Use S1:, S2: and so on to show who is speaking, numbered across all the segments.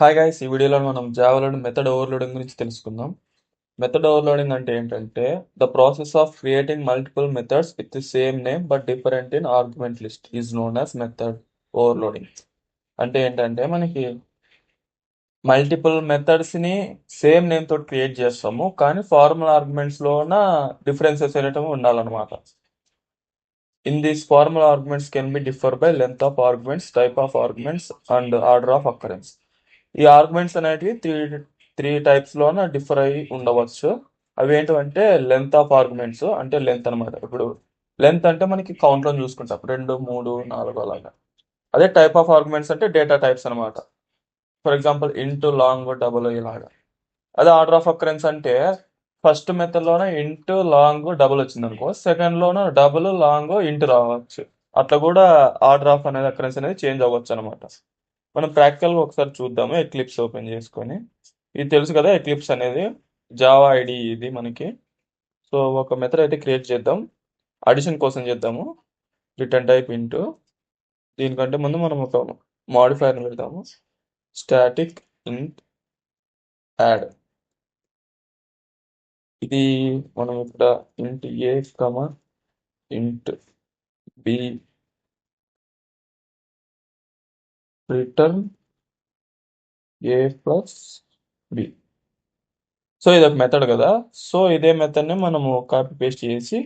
S1: Hi guys ఈ వీడియోలో మనం జావాలోని మెథడ్ ఓవర్లోడింగ్ గురించి తెలుసుకుందాం. మెథడ్ ఓవర్లోడింగ్ అంటే ఏంటంటే the process of creating multiple methods with the same name but different in argument list is known as method overloading అంటే ఏంటంటే మనకి మల్టిపుల్ మెథడ్స్ని సేమ్ నేమ్ తోటి క్రియేట్ చేస్తాము కానీ ఫార్మల్ ఆర్గ్యుమెంట్స్లోన డిఫరెన్సెస్ అనేటివి ఉండాలన్నమాట. In these formal arguments can be differ by length of arguments type of arguments and order of occurrence ఈ ఆర్గ్యుమెంట్స్ అనేటివి త్రీ త్రీ టైప్స్లోన డిఫర్ అయి ఉండవచ్చు. అవి ఏంటంటే లెంత్ ఆఫ్ ఆర్గ్యుమెంట్స్ అంటే లెంత్ అన్నమాట. ఇప్పుడు లెంత్ అంటే మనకి కౌంట్లో చూసుకుంటాం. రెండు మూడు నాలుగు అలాగా. అదే టైప్ ఆఫ్ ఆర్గ్యుమెంట్స్ అంటే డేటా టైప్స్ అన్నమాట. For example int long double ఇలాగా. అదే ఆర్డర్ ఆఫ్ అక్రెన్స్ అంటే first method int long double వచ్చింది అనుకో సెకండ్లోన డబుల్ లాంగ్ ఇంటు రావచ్చు. అట్లా కూడా ఆర్డర్ ఆఫ్ అనేది అక్రెన్స్ అనేది చేంజ్ అవ్వచ్చు అనమాట మనం ప్రాక్టికల్గా ఒకసారి చూద్దాము ఎక్లిప్స్ ఓపెన్ చేసుకొని. ఇది తెలుసు కదా ఎక్లిప్స్ అనేది జావా ఐడి ఇది మనకి. సో ఒక మెథడ్ అయితే క్రియేట్ చేద్దాం. అడిషన్ కోసం చేద్దాము. రిటర్న్ టైప్ ఇంటూ దీనికంటే ముందు మనం ఒక మాడిఫైర్ పెడతాము స్టాటిక్ ఇంట్ యాడ్ ఇది మనం ఇక్కడ int A comma int B return A plus B so ఇది ఒక మెథడ్ కదా. సో ఇదే మెథడ్ని మనము కాపీ పేస్ట్ చేసి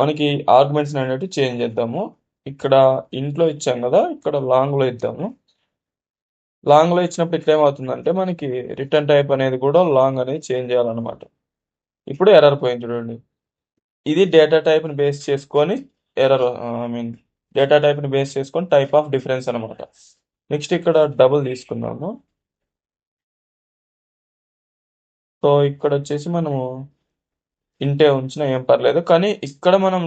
S1: మనకి ఆర్గ్యుమెంట్స్ అనేవి చేంజ్ చేద్దాము. ఇక్కడ ఇంట్లో ఇచ్చాం కదా ఇక్కడ లాంగ్లో ఇద్దాము. లాంగ్లో ఇచ్చినప్పుడు ఇక్కడ ఏమవుతుందంటే మనకి రిటర్న్ టైప్ అనేది కూడా లాంగ్ అనేది చేంజ్ చేయాలన్నమాట. ఇప్పుడు ఎర్రర్ పోయింది చూడండి. ఇది డేటా టైప్ని బేస్ చేసుకొని ఎర్రర్ ఐ మీన్ డేటా టైప్ని బేస్ చేసుకొని టైప్ ఆఫ్ డిఫరెన్స్ అనమాట నెక్స్ట్ ఇక్కడ డబుల్ తీసుకున్నాము సో ఇక్కడ వచ్చేసి మనము ఇంటే ఉంచినా ఏం పర్లేదు. కానీ ఇక్కడ మనం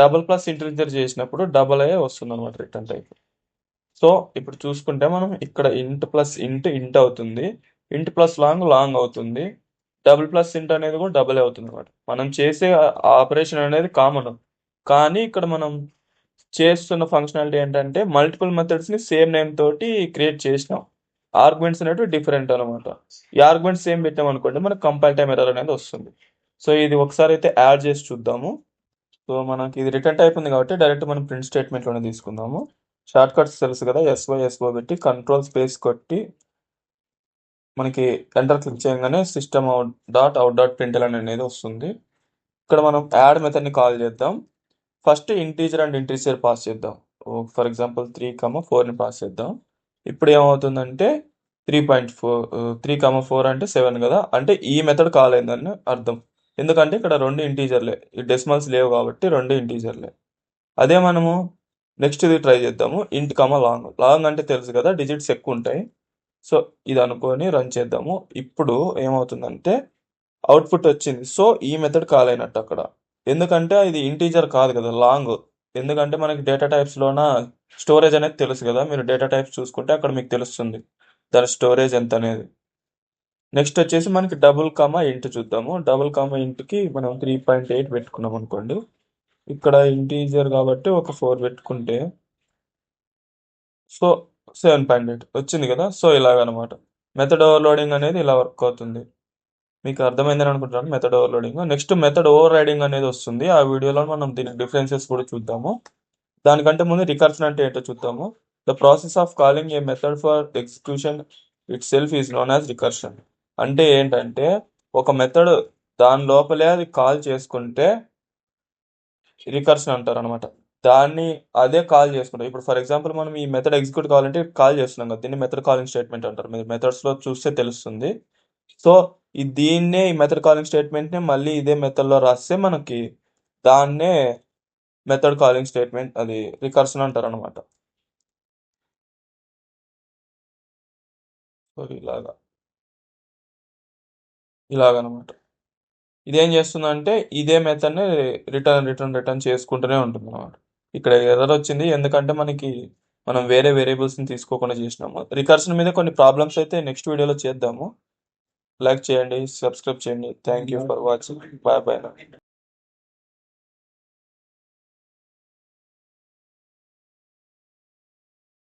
S1: డబుల్ ప్లస్ ఇంటీజర్ చేసినప్పుడు డబల్ అయ్యే వస్తుంది అనమాట రిటర్న్ టైప్. సో ఇప్పుడు చూసుకుంటే మనం ఇక్కడ ఇంట్ ప్లస్ ఇంట్ ఇంట్ అవుతుంది. ఇంట్ ప్లస్ లాంగ్ లాంగ్ అవుతుంది. డబుల్ ప్లస్ ఇంట్ అనేది కూడా డబుల్ అవుతుంది అనమాట మనం చేసే ఆపరేషన్ అనేది కామన్. కానీ ఇక్కడ మనం చేస్తున్న ఫంక్షనాలిటీ ఏంటంటే మల్టిపుల్ మెథడ్స్ని సేమ్ నేమ్ తోటి క్రియేట్ చేసినాం. ఆర్గ్యుమెంట్స్ అనేవి డిఫరెంట్ అనమాట ఈ ఆర్గ్యుమెంట్స్ సేమ్ పెట్టాం అనుకోండి మనకు కంపైల్ టైం ఎర్రర్ అనేది వస్తుంది. సో ఇది ఒకసారి అయితే యాడ్ చేసి చూద్దాము. సో మనకి ఇది రిటర్న్ టైప్ ఉంది కాబట్టి డైరెక్ట్ మనం ప్రింట్ స్టేట్మెంట్లోనే తీసుకుందాము. షార్ట్ కట్స్ తెలుసు కదా ఎస్వై ఎస్ఓ పెట్టి కంట్రోల్ స్పేస్ కొట్టి మనకి ఎంటర్ క్లిక్ చేయగానే system out dot out dot print అనేది వస్తుంది. ఇక్కడ మనం యాడ్ మెథడ్ని కాల్ చేద్దాం. First integer and integer pass చేద్దాం. ఫర్ ఎగ్జాంపుల్ త్రీ కమ ఫోర్ని పాస్ చేద్దాం. ఇప్పుడు ఏమవుతుందంటే three point four three comma four అంటే సెవెన్ కదా. అంటే ఈ మెథడ్ కాల్ అయిందని అర్థం. ఎందుకంటే ఇక్కడ రెండు ఇంటీజర్లే. ఈ డెసిమల్స్ లేవు కాబట్టి రెండు ఇంటీజర్లే. అదే మనము నెక్స్ట్ ఇది ట్రై చేద్దాము. ఇంట్ కమ లాంగ్. లాంగ్ అంటే తెలుసు కదా డిజిట్స్ ఎక్కువ ఉంటాయి. సో ఇది అనుకొని రన్ చేద్దాము. ఇప్పుడు ఏమవుతుందంటే అవుట్పుట్ వచ్చింది. సో ఈ మెథడ్ కాల్ అయినట్టు అక్కడ. ఎందుకంటే ఇది ఇంటీజర్ కాదు కదా లాంగ్ ఎందుకంటే మనకి డేటా టైప్స్లోన స్టోరేజ్ అనేది తెలుసు కదా మీరు డేటా టైప్స్ చూసుకుంటే అక్కడ మీకు తెలుస్తుంది దాని స్టోరేజ్ ఎంత అనేది. నెక్స్ట్ వచ్చేసి మనకి డబుల్ కామా ఇంట్ చూద్దాము. డబుల్ కామా ఇంట్కి మనం త్రీ పాయింట్ ఎయిట్ పెట్టుకున్నాం అనుకోండి. ఇక్కడ ఇంటీజర్ కాబట్టి ఒక ఫోర్ పెట్టుకుంటే సో సెవెన్ పాయింట్ ఎయిట్ వచ్చింది కదా సో ఇలాగనమాట. మెథడ్ ఓవర్లోడింగ్ అనేది ఇలా వర్క్ అవుతుంది. మీకు అర్థమైందని అనుకుంటున్నాను method overloading next method overriding అనేది వస్తుంది. ఆ వీడియోలో మనం దీని డిఫరెన్సెస్ కూడా చూద్దాము. దానికంటే ముందు రికర్షన్ అంటే ఏంటో చూద్దాము. The process of calling a method for execution itself is known as recursion అంటే ఏంటంటే ఒక మెథడ్ దాని లోపలే అది కాల్ చేసుకుంటే రికర్షన్ అంటారు అనమాట దాన్ని అదే కాల్ చేసుకుంటాం ఇప్పుడు ఫర్ ఎగ్జాంపుల్ మనం ఈ మెథడ్ ఎగ్జిక్యూట్ కావాలంటే కాల్ చేస్తున్నాం కదా దీన్ని మెథడ్ కాలింగ్ స్టేట్మెంట్ అంటారు. మీరు మెథడ్స్లో చూస్తే తెలుస్తుంది. సో దీన్నే ఈ మెథడ్ కాలింగ్ స్టేట్మెంట్నే మళ్ళీ ఇదే మెథడ్లో రాస్తే మనకి దాన్నే మెథడ్ కాలింగ్ స్టేట్మెంట్ అది రికర్షన్ అంటారు అనమాట సో ఇలాగా. ఇలాగనమాట ఇదేం చేస్తుందంటే ఇదే మెథడ్ని రిటర్న్ రిటర్న్ రిటర్న్ చేసుకుంటూనే ఉంటుంది అనమాట ఇక్కడ ఎర్రర్ వచ్చింది ఎందుకంటే మనకి మనం వేరే వేరియబుల్స్ని తీసుకోకుండా చేసినాము. రికర్షన్ మీద కొన్ని ప్రాబ్లమ్స్ అయితే నెక్స్ట్ వీడియోలో చేద్దాము. లైక్ చేయండి సబ్స్క్రైబ్ చేయండి. Thank you for watching bye bye